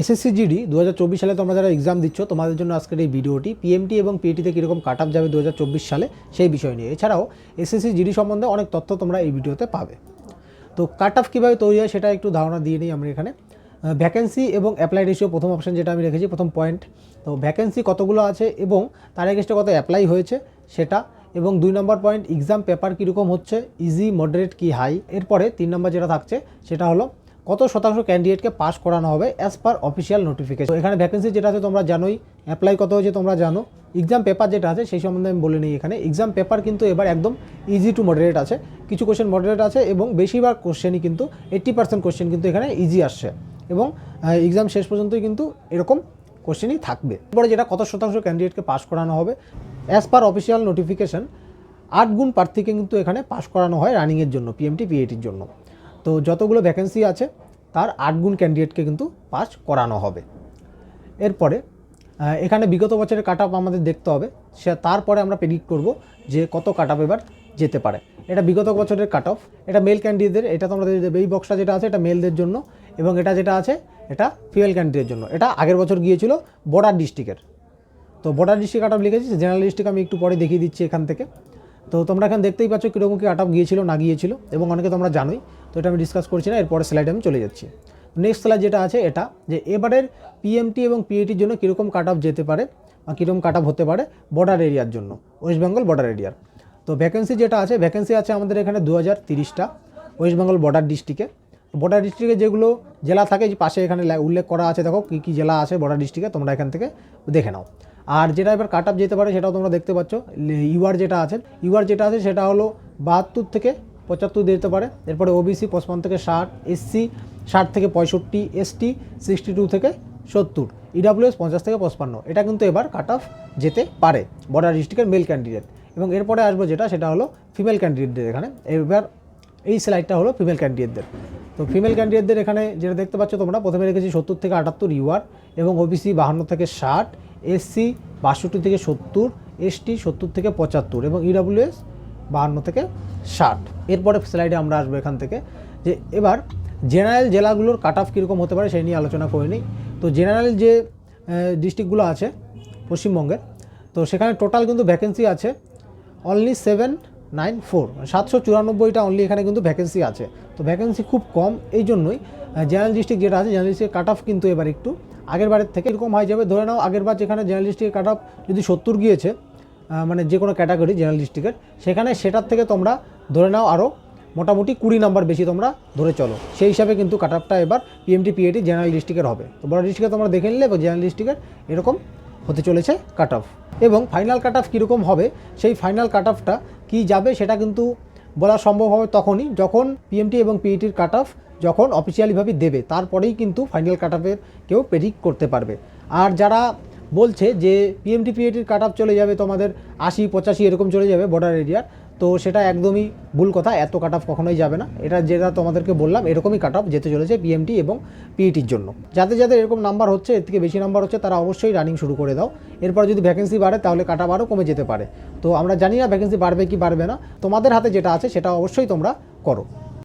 SSC GD দু হাজার চব্বিশ সালে তোমরা যারা এক্সাম দিচ্ছ, তোমাদের জন্য আজকের এই ভিডিওটি পিএমটি এবং পিএটিতে কীরকম কাট আপ যাবে দু হাজার চব্বিশ সালে, সেই বিষয় নিয়ে। এছাড়াও, এসএসসি জিডি সম্বন্ধে অনেক তথ্য তোমরা এই ভিডিওতে পাবে। তো কাট অফ কীভাবে তৈরি হয় সেটা একটু ধারণা দিয়ে নিই আমরা এখানে। ভ্যাকেন্সি এবং অ্যাপ্লাই রেশিও প্রথম অপশন যেটা আমি রেখেছি, প্রথম পয়েন্ট তো ভ্যাকেন্সি কতগুলো আছে এবং তার এগেস্টে কত অ্যাপ্লাই হয়েছে সেটা এবং দুই নম্বর পয়েন্ট এক্সাম পেপার কীরকম হচ্ছে ইজি মডারেট কি হাই এরপরে তিন নম্বর যেটা থাকছে, সেটা হলো কত শতাংশ ক্যান্ডিডেটকে পাস করানো হবে অ্যাজ পার অফিসিয়াল নোটিফিকেশন এখানে ভ্যাকেন্সি যেটা আছে তোমরা জানোই অ্যাপ্লাই কত হয়েছে তোমরা জানো। এক্সাম পেপার যেটা আছে, সেই সম্বন্ধে আমি বলে নিই এখানে। এক্সাম পেপার কিন্তু এবার একদম ইজি টু মডারেট আছে। কিছু কোশ্চেন মডারেট আছে এবং বেশিরভাগ কোশ্চেনই কিন্তু এইট্টি পার্সেন্ট কোশ্চেন কিন্তু এখানে ইজি আসছে। এবং এক্সাম শেষ পর্যন্তই কিন্তু এরকম কোশ্চেনই থাকবে। এরপরে যেটা কত শতাংশ ক্যান্ডিডেটকে পাস করানো হবে অ্যাজ পার অফিসিয়াল নোটিফিকেশন আট গুণ প্রার্থীকে কিন্তু এখানে পাস করানো হয় রানিংয়ের জন্য পিএমটি পিএটির জন্য। তো যতগুলো ভ্যাকেন্সি আছে, তার আট গুণ ক্যান্ডিডেটকে কিন্তু পাস করানো হবে। এরপরে এখানে বিগত বছরের কাট আমাদের দেখতে হবে। সে তারপরে আমরা প্রেডিক্ট করব যে কত কাট এবার যেতে পারে। এটা বিগত বছরের কাট অফ এটা মেল ক্যান্ডিডেটদের এটা তোমরা এই বক্সটা যেটা আছে, এটা মেলদের জন্য। এবং এটা যেটা আছে, এটা ফিমেল ক্যান্ডিডেটের জন্য। এটা আগের বছর গিয়েছিল বর্ডার ডিস্ট্রিক্টের তো বর্ডার ডিস্ট্রিক্ট কাট অফ লিখেছি জেনারেল ডিস্ট্রিক্ট আমি একটু পরে দেখিয়ে দিচ্ছি এখান থেকে। তো তোমরা এখানে দেখতেই পাচ্ছ কীরকম কি কাট অফ গিয়েছিল, না গিয়েছিল। এবং অনেকে তোমরা জানোই। তো এটা আমি ডিসকাস করছি না এরপরে স্লাইডে আমি চলে যাচ্ছি। নেক্সট স্লাইড যেটা আছে এটা, যে এবারের পিএমটি এবং পিএটির জন্য কীরকম কাট অফ যেতে পারে বা কীরকম কাট অফ হতে পারে বর্ডার এরিয়ার জন্য ওয়েস্ট বেঙ্গল বর্ডার এরিয়ার তো ভ্যাকেন্সি যেটা আছে ভ্যাকেন্সি আছে আমাদের এখানে দু হাজার তিরিশটা ওয়েস্ট বেঙ্গল বর্ডার ডিস্ট্রিক্টে বর্ডার ডিস্ট্রিক্টে যেগুলো জেলা থাকে, যে পাশে এখানে উল্লেখ করা আছে, দেখো কী কী জেলা আছে বর্ডার ডিস্ট্রিক্টে তোমরা এখান থেকে দেখে নাও। আর যেটা এবার কাট যেতে পারে, সেটাও তোমরা দেখতে পাচ্ছ ইউআর যেটা আছে ইউআর যেটা আছে, সেটা হলো বাহাত্তর থেকে পঁচাত্তর দিতে পারে। এরপরে ওবিসি পঁচপান্ন থেকে ষাট এসসি ষাট থেকে পঁয়ষট্টি এসটি সিক্সটি টু থেকে সত্তর ইডাব্লিউএস পঞ্চাশ থেকে পঁচপান্ন। এটা কিন্তু এবার কাট অফ যেতে পারে বর্ডার ডিস্ট্রিক্টের মেল ক্যান্ডিডেট এবং এরপরে আসব যেটা, সেটা হলো ফিমেল ক্যান্ডিডেটদের এখানে। এবার এই স্লাইডটা হলো ফিমেল ক্যান্ডিডেটদের তো ফিমেল ক্যান্ডিডেটদের এখানে যেটা দেখতে পাচ্ছ তোমরা, প্রথমে রেখেছি সত্তর থেকে আটাত্তর ইউআর এবং ওবিসি বাহান্ন থেকে ষাট এসসি বাষট্টি থেকে সত্তর এসটি সত্তর থেকে পঁচাত্তর এবং ইডাব্লিউএস বাহান্ন থেকে ষাট। এরপরে স্লাইডে আমরা আসব এখান থেকে যে এবার জেনারেল জেলাগুলোর কাট অফ কীরকম হতে পারে সেই নিয়ে আলোচনা করে নিই। তো জেনারেল যে ডিস্ট্রিক্টগুলো আছে পশ্চিমবঙ্গের, তো সেখানে টোটাল কিন্তু ভ্যাকেন্সি আছে অনলি সেভেন নাইন ফোর সাতশো চুরানব্বইটা অনলি এখানে কিন্তু ভ্যাকেন্সি আছে। তো ভ্যাকেন্সি খুব কম, এই জন্যই জেনারেল ডিস্ট্রিক্ট যেটা আছে জেনারেল ডিস্ট্রিক্ট কাট অফ কিন্তু এবার একটু আগের বারের থেকে এরকম হয়ে যাবে। ধরে নাও আগের বার যেখানে জেনারেল ডিস্ট্রিক্টের কাট অফ যদি সত্তর গিয়েছে মানে যে কোনো ক্যাটাগরি জেনারেল ডিস্ট্রিক্টের, সেখানে সেটার থেকে তোমরা ধরে নাও আরও মোটামুটি কুড়ি নাম্বার বেশি তোমরা ধরে চলো। সেই হিসাবে কিন্তু কাট অফটা এবার পিএমটি পিএটি জেনারেল ডিস্ট্রিক্টের হবে। তো বড় ডিস্ট্রিক্টে তোমরা দেখে নিলে এবং জেনারেল ডিস্ট্রিক্টের এরকম হতে চলেছে কাট অফ এবং ফাইনাল কাট অফ কীরকম হবে, সেই ফাইনাল কাট অফটা কী যাবে সেটা কিন্তু বলা সম্ভব হবে তখনই যখন পিএমটি এবং পিইটির কাট অফ যখন অফিসিয়ালিভাবে দেবে। তারপরেই কিন্তু ফাইনাল কাট অফের কেউ প্রেডিক্ট করতে পারবে। আর যারা বলছে যে পিএমটি পিএটির কাট চলে যাবে তোমাদের আশি, পঁচাশি এরকম চলে যাবে বর্ডার এরিয়ার তো সেটা একদমই ভুল কথা, এত কাট অফ কখনোই যাবে না। এটা যেটা তোমাদেরকে বললাম, এরকমই কাট অফ যেতে চলেছে পিএমটি এবং পিইটির জন্য। যাদের যাদের এরকম নাম্বার হচ্ছে, এর থেকে বেশি নাম্বার হচ্ছে, তারা অবশ্যই রানিং শুরু করে দাও। এরপর যদি ভ্যাকেন্সি বাড়ে, তাহলে কাট অফ আরও কমে যেতে পারে। তো আমরা জানি না ভ্যাকেন্সি বাড়বে কি বাড়বে না। তোমাদের হাতে যেটা আছে, সেটা অবশ্যই তোমরা করো।